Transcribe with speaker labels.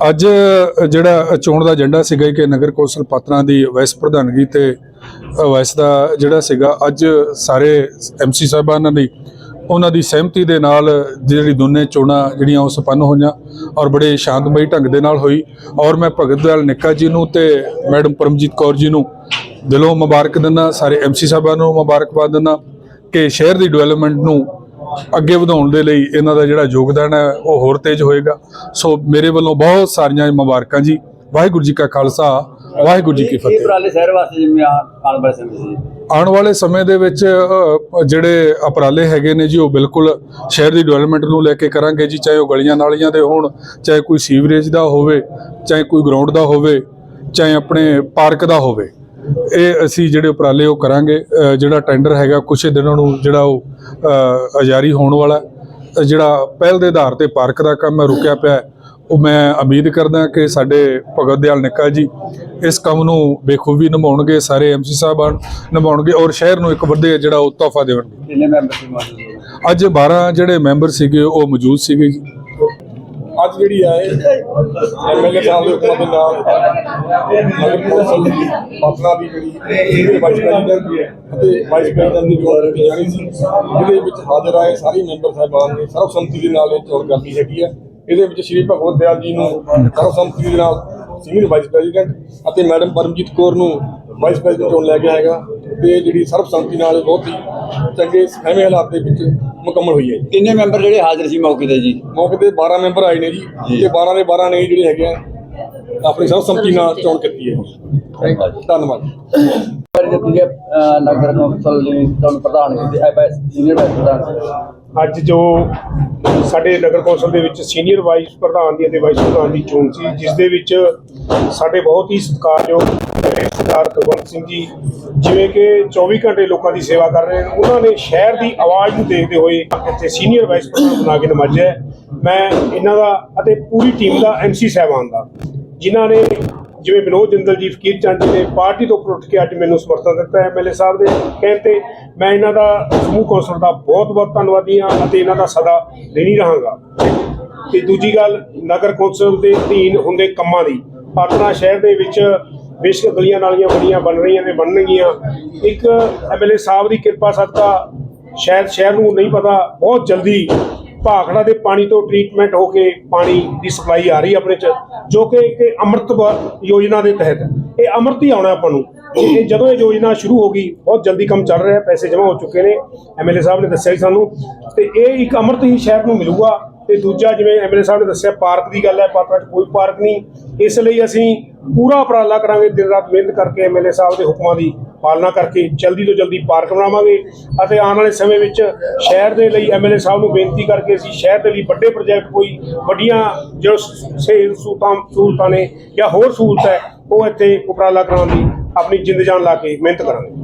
Speaker 1: ਅੱਜ ਜਿਹੜਾ ਚੋਣ ਦਾ ਏਜੰਡਾ ਸੀਗਾ ਕਿ ਨਗਰ ਕੌਂਸਲ ਪਾਤਰਾਂ ਦੀ ਵਾਈਸ ਪ੍ਰਧਾਨਗੀ ਤੇ ਵਾਈਸ ਦਾ ਜਿਹੜਾ ਸੀਗਾ, ਅੱਜ ਸਾਰੇ ਐਮਸੀ ਸਾਹਿਬਾਨਾਂ ਦੀ, ਉਹਨਾਂ ਦੀ ਸਹਿਮਤੀ ਦੇ ਨਾਲ ਜਿਹੜੀ ਦੋਨੇ ਚੋਣਾਂ ਜਿਹੜੀਆਂ ਉਹ ਸੰਪੰਨ ਹੋਈਆਂ ਔਰ ਬੜੇ ਸ਼ਾਂਤਮਈ ਢੰਗ ਦੇ ਨਾਲ ਹੋਈ। ਔਰ ਮੈਂ ਭਗਤ ਦਇਆਲ ਨਿੱਕਾ ਜੀ ਨੂੰ ਤੇ ਮੈਡਮ ਪਰਮਜੀਤ ਕੌਰ ਜੀ ਨੂੰ ਦਿਲੋਂ ਮੁਬਾਰਕ ਦਿੰਦਾ, ਸਾਰੇ ਐਮਸੀ ਸਾਹਿਬਾਨ ਨੂੰ ਮੁਬਾਰਕਬਾਦ ਦਿੰਦਾ ਕਿ ਸ਼ਹਿਰ ਦੀ ਡਿਵੈਲਪਮੈਂਟ ਨੂੰ ਅੱਗੇ ਵਧਾਉਣ ਦੇ ਲਈ ਇਹਨਾਂ ਦਾ ਜਿਹੜਾ ਯੋਗਦਾਨ ਹੈ ਉਹ ਹੋਰ ਤੇਜ਼ ਹੋਏਗਾ। ਸੋ ਮੇਰੇ ਵੱਲੋਂ ਬਹੁਤ ਸਾਰੀਆਂ ਮੁਬਾਰਕਾਂ ਜੀ। ਵਾਹਿਗੁਰੂ ਜੀ ਕਾ ਖਾਲਸਾ ਵਾਹਿਗੁਰੂ ਜੀ ਕੀ
Speaker 2: ਇਹ
Speaker 1: ਫਤਿਹ।
Speaker 2: ਉਪਰਾਲੇ ਸ਼ਹਿਰ ਵਾਸਤੇ ਜਿਵੇਂ ਆਉਣ ਵਾਲੇ ਸਮੇਂ ਸੀ
Speaker 1: ਆਉਣ ਵਾਲੇ ਸਮੇਂ ਦੇ ਵਿੱਚ ਜਿਹੜੇ ਉਪਰਾਲੇ ਹੈਗੇ ਨੇ ਜੀ ਉਹ ਬਿਲਕੁਲ ਸ਼ਹਿਰ ਦੀ ਡਿਵੈਲਪਮੈਂਟ ਨੂੰ ਲੈ ਕੇ ਕਰਾਂਗੇ ਜੀ। ਚਾਹੇ ਉਹ ਗਲੀਆਂ ਨਾਲੀਆਂ ਦੇ ਹੋਣ ਚਾਹੇ ਕੋਈ ਸੀਵਰੇਜ ਦਾ ਹੋਵੇ ਚਾਹੇ ਕੋਈ ਗਰਾਊਂਡ ਦਾ ਹੋਵੇ ਚਾਹੇ ਆਪਣੇ ਪਾਰਕ ਦਾ ਹੋਵੇ। ਇਹ ਅਸੀਂ ਜਿਹੜੇ ਉਪਰਾਲੇ ਉਹ ਕਰਾਂਗੇ ਜਿਹੜਾ ਟੈਂਡਰ ਹੈਗਾ ਕੁਛ ਦਿਨਾਂ ਨੂੰ ਜਿਹੜਾ ਉਹ ਅ, ਜਾਰੀ ਹੋਣ ਵਾਲਾ ਜਿਹੜਾ ਪਹਿਲ ਦੇ ਆਧਾਰ ਤੇ ਪਾਰਕ ਦਾ ਕੰਮ ਹੈ ਰੁਕਿਆ ਪਿਆ ਉਹ ਮੈਂ ਉਮੀਦ ਕਰਦਾ ਕਿ ਸਾਡੇ ਭਗਤ ਦਿਆਲ ਨਿੱਕਾ ਜੀ ਇਸ ਕੰਮ ਨੂੰ ਬੇਖੂਬੀ ਨਿਭਾਉਣਗੇ ਸਾਰੇ ਐਮਸੀ ਸਾਹਿਬਾਨ ਨਿਭਾਉਣਗੇ ਔਰ ਸ਼ਹਿਰ ਨੂੰ ਇੱਕ ਵੱਡੇ ਜਿਹੜਾ ਉਹ ਤੋਹਫਾ ਦੇਣਗੇ? ਅੱਜ 12 ਜਿਹੜੇ ਮੈਂਬਰ ਸੀਗੇ ਉਹ ਮੌਜੂਦ ਸੀਗੇ ਜੀ।
Speaker 3: ਅੱਜ ਜਿਹੜੀ ਆ ਇਹ ਐਮਐਲਏ ਸਾਹਿਬ ਦੇ ਹੁਕਮਾਂ ਦੇ ਨਾਲ ਨਗਰ ਕੌਂਸਲ ਪਟਨਾ ਦੀ ਜਿਹੜੀ ਸੀਨੀਅਰ ਵਾਈਸ ਪ੍ਰੈਜ਼ੀਡੈਂਟ ਅਤੇ ਵਾਈਸ ਪ੍ਰੈਜ਼ੀਡੈਂਟ ਦੀ ਚੋਣ ਕੀਤੀ ਜਾਣੀ ਸੀ ਜਿਹਦੇ ਵਿੱਚ ਹਾਜ਼ਰ ਆਏ ਸਾਰੇ ਮੈਂਬਰ ਸਾਹਿਬਾਨ ਨੇ, ਸਰਬਸੰਮਤੀ ਦੇ ਨਾਲ ਇਹ ਚੋਣ ਕਰਨੀ ਹੈਗੀ ਹੈ ਇਹਦੇ ਵਿੱਚ ਸ਼੍ਰੀ ਭਗਵਤ ਦਿਆਲ ਜੀ ਨੂੰ ਸਰਬਸੰਮਤੀ ਦੇ ਨਾਲ ਸੀਨੀਅਰ ਵਾਈਸ ਪ੍ਰੈਜ਼ੀਡੈਂਟ ਅਤੇ ਮੈਡਮ ਪਰਮਜੀਤ ਕੌਰ ਨੂੰ ਵਾਈਸ ਪ੍ਰੈਜ਼ੀਡੈਂਟ ਚੁਣ ਲਿਆ ਗਿਆ ਹੈਗਾ ਤੇ ਜਿਹੜੀ ਸਰਬਸੰਮਤੀ ਨਾਲ ਬਹੁਤ ਹੀ ਚੰਗੇ ਸਹਿਮੇ ਹਾਲਾਤ ਦੇ ਵਿੱਚ ਮੁਕੰਮਲ ਹੋਈ ਹੈ ਜੀ।
Speaker 2: ਕਿੰਨੇ ਮੈਂਬਰ ਜਿਹੜੇ ਹਾਜ਼ਰ ਸੀ ਮੌਕੇ ਤੇ ਜੀ?
Speaker 3: ਮੌਕੇ ਤੇ 12 ਮੈਂਬਰ ਆਏ ਨੇ ਜੀ ਤੇ 12 ਦੇ 12 ਨੇ ਜਿਹੜੇ ਹੈਗੇ ਆ ਆਪਣੀ ਸਰਬਸੰਮਤੀ ਨਾਲ ਚੋਣ ਕੀਤੀ ਹੈ। ਧੰਨਵਾਦ।
Speaker 2: ਪਰ ਨਗਰ ਕੌਂਸਲ ਦੀ ਤੁਹਾਨੂੰ ਪ੍ਰਧਾਨ ਕੀਤੀ ਹੈ ਸੀਨੀਅਰ ਵਾਈਸ ਪ੍ਰਧਾਨ।
Speaker 4: ਅੱਜ ਜੋ ਸਾਡੇ ਨਗਰ ਕੌਂਸਲ ਦੇ ਵਿੱਚ ਸੀਨੀਅਰ ਵਾਈਸ ਪ੍ਰਧਾਨ ਦੀ ਅਤੇ ਵਾਈਸ ਪ੍ਰਧਾਨ ਦੀ ਚੋਣ ਸੀ, ਜਿਸ ਦੇ ਵਿੱਚ ਸਾਡੇ ਬਹੁਤ ਹੀ ਸਤਿਕਾਰਯੋਗ ਸਰਦਾਰ ਕੁਲਵੰਤ ਸਿੰਘ ਜੀ, ਜਿਵੇਂ ਕਿ 24 ਘੰਟੇ ਲੋਕਾਂ ਦੀ ਸੇਵਾ ਕਰ ਰਹੇ ਨੇ, ਉਹਨਾਂ ਨੇ ਸ਼ਹਿਰ ਦੀ ਆਵਾਜ਼ ਨੂੰ ਦੇਖਦੇ ਹੋਏ ਇੱਥੇ ਸੀਨੀਅਰ ਵਾਈਸ ਪ੍ਰਧਾਨ ਬਣਾ ਕੇ ਨਵਾਜਿਆ ਮੈਂ ਇਹਨਾਂ ਦਾ ਅਤੇ ਪੂਰੀ ਟੀਮ ਦਾ ਐਮਸੀ ਸਾਹਿਬਾਨ ਦਾ, ਜਿਨ੍ਹਾਂ ਨੇ ਜਿਵੇਂ ਵਿਨੋਦ ਜਿੰਦਲ ਜੀ, ਫਕੀਰ ਚੰਦ ਨੇ ਪਾਰਟੀ ਤੋਂ ਉੱਪਰ ਉੱਠ ਕੇ ਅੱਜ ਮੈਨੂੰ ਸਮਰਥਨ ਦਿੱਤਾ ਹੈ। ਐਮਐਲਏ ਸਾਹਿਬ ਦੇ ਕਹਿਣ ਤੇ ਮੈਂ ਇਹਨਾਂ ਦਾ ਸਮੂਹ ਕੌਂਸਲ ਦਾ ਬਹੁਤ ਬਹੁਤ ਧੰਨਵਾਦੀ ਹਾਂ ਅਤੇ ਇਹਨਾਂ ਦਾ ਸਦਾ ਦੇਣੀ ਰਹਾਂਗਾ। ਤੇ ਦੂਜੀ ਗੱਲ, ਨਗਰ ਕੌਂਸਲ ਦੇ ਅਧੀਨ ਹੁੰਦੇ ਕੰਮਾਂ ਦੀ। ਪਾਤਨਾ ਸ਼ਹਿਰ ਦੇ ਵਿੱਚ ਬੇਸ਼ੱਕ ਗਲੀਆਂ ਨਾਲੀਆਂ ਬੜੀਆਂ ਬਣ ਰਹੀਆਂ ਨੇ, ਬਣਨਗੀਆਂ। ਇੱਕ ਐਮਐਲਏ ਸਾਹਿਬ ਦੀ ਕਿਰਪਾ ਸਦਕਾ ਸ਼ਾਇਦ ਸ਼ਹਿਰ ਨੂੰ ਨਹੀਂ ਪਤਾ, ਬਹੁਤ ਜਲਦੀ ਭਾਖੜਾ ਦੇ ਪਾਣੀ ਤੋਂ ਟ੍ਰੀਟਮੈਂਟ ਹੋ ਕੇ ਪਾਣੀ ਦੀ ਸਪਲਾਈ ਆ ਰਹੀ ਆਪਣੇ ਚ, ਜੋ ਕਿ ਇੱਕ ਅੰਮ੍ਰਿਤ ਯੋਜਨਾ ਦੇ ਤਹਿਤ ਇਹ ਅੰਮ੍ਰਿਤ ਹੀ ਆਉਣਾ ਆਪਾਂ ਨੂੰ। ਇਹ ਜਦੋਂ ਇਹ ਯੋਜਨਾ ਸ਼ੁਰੂ ਹੋ ਗਈ, ਬਹੁਤ ਜਲਦੀ ਕੰਮ ਚੱਲ ਰਿਹਾ ਪੈਸੇ ਜਮ੍ਹਾਂ ਹੋ ਚੁੱਕੇ ਨੇ। ਐਮਐਲਏ ਸਾਹਿਬ ਨੇ ਦੱਸਿਆ ਸੀ ਸਾਨੂੰ। ਤੇ ਇਹ ਇੱਕ ਅੰਮ੍ਰਿਤ ਹੀ ਸ਼ਹਿਰ ਨੂੰ ਮਿਲੂਗਾ। ਤੇ ਦੂਜਾ ਜਿਵੇਂ ਐਮਐਲਏ ਸਾਹਿਬ ਨੇ ਦੱਸਿਆ, ਪਾਰਕ ਦੀ ਗੱਲ ਹੈ ਪਾਤਰਾ 'ਚ ਕੋਈ ਪਾਰਕ ਨਹੀਂ। ਇਸ ਲਈ ਅਸੀਂ ਪੂਰਾ ਉਪਰਾਲਾ ਕਰਾਂਗੇ, ਦਿਨ ਰਾਤ ਮਿਹਨਤ ਕਰਕੇ ਐਮਐਲਏ ਸਾਹਿਬ ਦੇ ਹੁਕਮਾਂ ਦੀ ਪਾਲਣਾ ਕਰਕੇ ਜਲਦੀ ਤੋਂ ਜਲਦੀ ਪਾਰਕ ਬਣਾਵਾਂਗੇ ਅਤੇ ਆਉਣ ਵਾਲੇ ਸਮੇਂ ਵਿੱਚ ਸ਼ਹਿਰ ਦੇ ਲਈ ਐਮਐਲਏ ਸਾਹਿਬ ਨੂੰ ਬੇਨਤੀ ਕਰਕੇ ਅਸੀਂ ਸ਼ਹਿਰ ਦੇ ਲਈ ਵੱਡੇ ਪ੍ਰੋਜੈਕਟ ਕੋਈ ਵੱਡੀਆਂ ਜੋ ਸੇ, ਸਹੂਲਤਾਂ ਸਹੂਲਤਾਂ ਨੇ ਜਾਂ ਹੋਰ ਸਹੂਲਤ ਹੈ, ਉਹ ਇੱਥੇ ਉਪਰਾਲਾ ਕਰਾਉਣ ਦੀ ਆਪਣੀ ਜਿੰਦ ਜਾਨ ਲਾ ਕੇ ਮਿਹਨਤ ਕਰਾਂਗੇ।